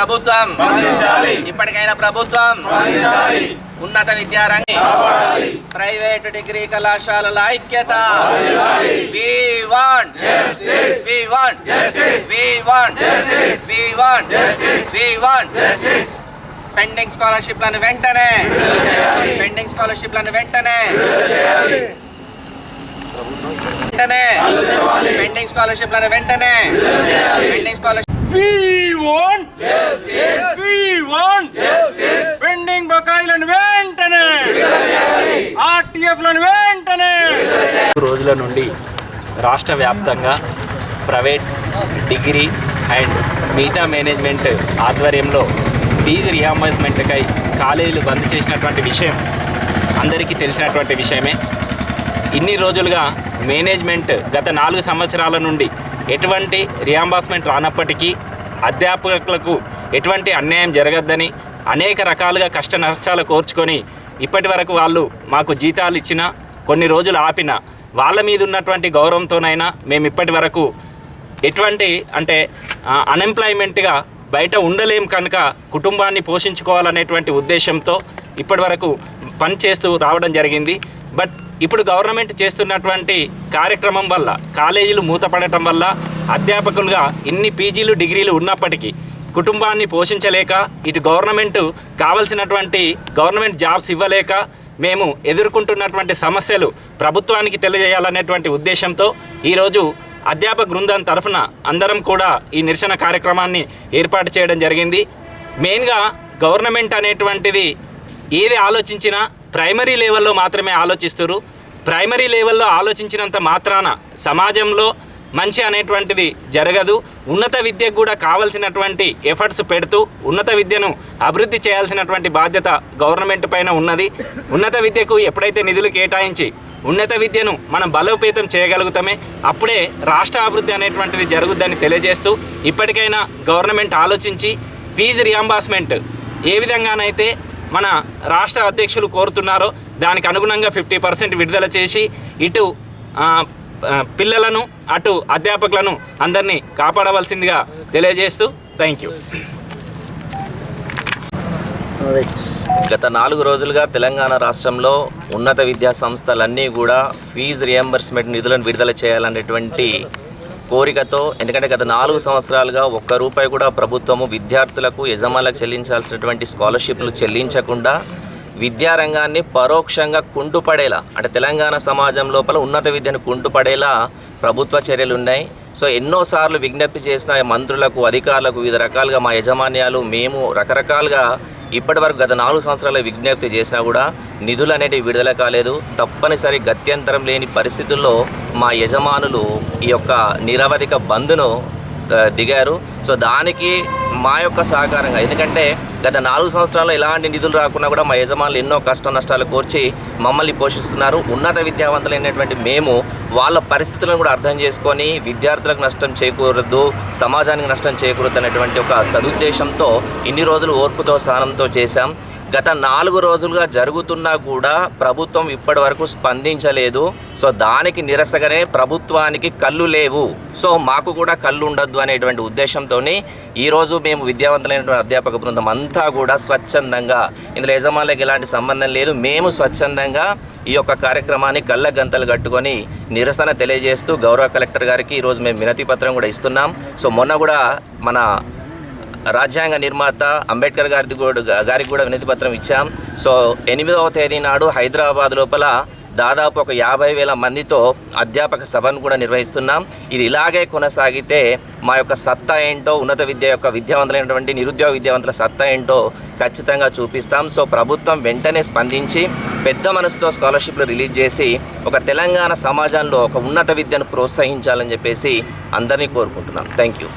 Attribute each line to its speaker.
Speaker 1: ప్రభుత్వం. ఇప్పటికైనా ప్రభుత్వం. ఉన్నత విద్యారంగం. ప్రైవేట్ డిగ్రీ కళాశాలల ఐక్యత. పెండింగ్ స్కాలర్షిప్లను వెంటనే. పెండింగ్ స్కాలర్షిప్లను వెంటనే వెంటనే. పెండింగ్ స్కాలర్షిప్లను వెంటనే. పెండింగ్ స్కాలర్షిప్
Speaker 2: రోజుల నుండి రాష్ట్ర వ్యాప్తంగా ప్రైవేట్ డిగ్రీ అండ్ మిగతా మేనేజ్మెంట్ ఆధ్వర్యంలో ఫీజు రియంబర్స్మెంట్కై కాలేజీలు బంద్ చేసినటువంటి విషయం అందరికీ తెలిసినటువంటి విషయమే. ఇన్ని రోజులుగా మేనేజ్మెంట్ గత నాలుగు సంవత్సరాల నుండి ఎటువంటి రియంబర్స్మెంట్ రానప్పటికీ అధ్యాపకులకు ఎటువంటి అన్యాయం జరగద్దని అనేక రకాలుగా కష్ట నష్టాలు కోర్చుకొని ఇప్పటి వరకు వాళ్ళు మాకు జీతాలు ఇచ్చిన కొన్ని రోజులు ఆపిన వాళ్ళ మీద ఉన్నటువంటి గౌరవంతోనైనా మేము ఇప్పటి వరకు ఎటువంటి అంటే అన్ఎంప్లాయ్మెంట్గా బయట ఉండలేం కనుక కుటుంబాన్ని పోషించుకోవాలనేటువంటి ఉద్దేశంతో ఇప్పటి వరకు పని చేస్తూ రావడం జరిగింది. బట్ ఇప్పుడు గవర్నమెంట్ చేస్తున్నటువంటి కార్యక్రమం వల్ల కాలేజీలు మూతపడటం వల్ల అధ్యాపకులుగా ఇన్ని పీజీలు డిగ్రీలు ఉన్నప్పటికీ కుటుంబాన్ని పోషించలేక ఇటు గవర్నమెంట్ కావలసినటువంటి గవర్నమెంట్ జాబ్స్ ఇవ్వలేక మేము ఎదుర్కొంటున్నటువంటి సమస్యలు ప్రభుత్వానికి తెలియజేయాలనేటువంటి ఉద్దేశంతో ఈరోజు అధ్యాపక బృందం తరఫున అందరం కూడా ఈ నిరసన కార్యక్రమాన్ని ఏర్పాటు చేయడం జరిగింది. మెయిన్గా గవర్నమెంట్ అనేటువంటిది ఏది ఆలోచించినా ప్రైమరీ లెవెల్లో మాత్రమే ఆలోచిస్తారు ప్రైమరీ లెవెల్లో ఆలోచించినంత మాత్రాన సమాజంలో మంచి అనేటువంటిది జరగదు. ఉన్నత విద్యకు కూడా కావలసినటువంటి ఎఫర్ట్స్ పెడుతూ ఉన్నత విద్యను అభివృద్ధి చేయాల్సినటువంటి బాధ్యత గవర్నమెంట్ పైన ఉన్నది. ఉన్నత విద్యకు ఎప్పుడైతే నిధులు కేటాయించి ఉన్నత విద్యను మనం బలోపేతం చేయగలుగుతామే అప్పుడే రాష్ట్ర అభివృద్ధి అనేటువంటిది జరుగుద్దని తెలియజేస్తూ ఇప్పటికైనా గవర్నమెంట్ ఆలోచించి ఫీజు రియంబర్స్మెంట్ ఏ విధంగానైతే మన రాష్ట్ర అధ్యక్షులు కోరుతున్నారో దానికి అనుగుణంగా ఫిఫ్టీ పర్సెంట్ విడుదల చేసి ఇటు పిల్లలను అటు అధ్యాపకులను అందరినీ కాపాడవలసిందిగా తెలియజేస్తూ థ్యాంక్ యూ.
Speaker 1: గత నాలుగు రోజులుగా తెలంగాణ రాష్ట్రంలో ఉన్నత విద్యా సంస్థలన్నీ కూడా ఫీజు రియంబర్స్మెంట్ నిధులను విడుదల చేయాలనేటువంటి కోరికతో ఎందుకంటే గత నాలుగు సంవత్సరాలుగా ఒక్క రూపాయి కూడా ప్రభుత్వము విద్యార్థులకు యజమానులకు చెల్లించాల్సినటువంటి స్కాలర్షిప్లు చెల్లించకుండా విద్యారంగాన్ని పరోక్షంగా కుంటుపడేలా అంటే తెలంగాణ సమాజం లోపల ఉన్నత విద్యను కుంటుపడేలా ప్రభుత్వ చర్యలు ఉన్నాయి. సో ఎన్నోసార్లు విజ్ఞప్తి చేసిన మంత్రులకు అధికారులకు వివిధ రకాలుగా మా యజమాన్యాలు మేము రకరకాలుగా ఇప్పటి వరకు గత నాలుగు సంవత్సరాల విజ్ఞప్తి చేసినా కూడా నిధులు అనేటివి విడుదల కాలేదు. తప్పనిసరి గత్యంతరం లేని పరిస్థితుల్లో మా యజమానులు ఈ యొక్క నిరవధిక బంద్ను దిగారు. సో దానికి మా యొక్క సహకారంగా. ఎందుకంటే గత నాలుగు సంవత్సరాల్లో ఎలాంటి నిధులు రాకున్నా కూడా మా యజమానులు ఎన్నో కష్ట నష్టాలు కోర్చి మమ్మల్ని పోషిస్తున్నారు. ఉన్నత విద్యావంతులైనటువంటి మేము వాళ్ళ పరిస్థితులను కూడా అర్థం చేసుకొని విద్యార్థులకు నష్టం చేకూరద్దు సమాజానికి నష్టం చేకూరద్దు అనేటువంటి ఒక సదుద్దేశంతో ఇన్ని రోజులు ఓర్పుతో సహనంతో చేశాం. గత నాలుగు రోజులుగా జరుగుతున్నా కూడా ప్రభుత్వం ఇప్పటి వరకు స్పందించలేదు. సో దానికి నిరసగానే ప్రభుత్వానికి కళ్ళు లేవు. సో మాకు కూడా కళ్ళు ఉండద్దు అనేటువంటి ఉద్దేశంతో ఈరోజు మేము విద్యావంతులైనటువంటి అధ్యాపక బృందం అంతా కూడా స్వచ్ఛందంగా ఇందులో యజమానులకు ఎలాంటి సంబంధం లేదు. మేము స్వచ్ఛందంగా ఈ యొక్క కార్యక్రమాన్ని కళ్ళ గంతలు కట్టుకొని నిరసన తెలియజేస్తూ గౌరవ కలెక్టర్ గారికి ఈరోజు మేము వినతి పత్రం కూడా ఇస్తున్నాం. సో మొన్న కూడా మన రాజ్యాంగ నిర్మాత అంబేద్కర్ గారి కూడా గారికి కూడా వినతి పత్రం ఇచ్చాం. సో ఎనిమిదవ తేదీ నాడు హైదరాబాద్ లోపల దాదాపు ఒక యాభై వేల మందితో అధ్యాపక సభను కూడా నిర్వహిస్తున్నాం. ఇది ఇలాగే కొనసాగితే మా యొక్క సత్తా ఏంటో ఉన్నత విద్య యొక్క విద్యావంతులైనటువంటి నిరుద్యోగ విద్యావంతుల సత్తా ఏంటో ఖచ్చితంగా చూపిస్తాం. సో ప్రభుత్వం వెంటనే స్పందించి పెద్ద మనసుతో స్కాలర్షిప్లు రిలీజ్ చేసి ఒక తెలంగాణ సమాజంలో ఒక ఉన్నత విద్యను ప్రోత్సహించాలని చెప్పేసి అందరినీ కోరుకుంటున్నాం. Thank you.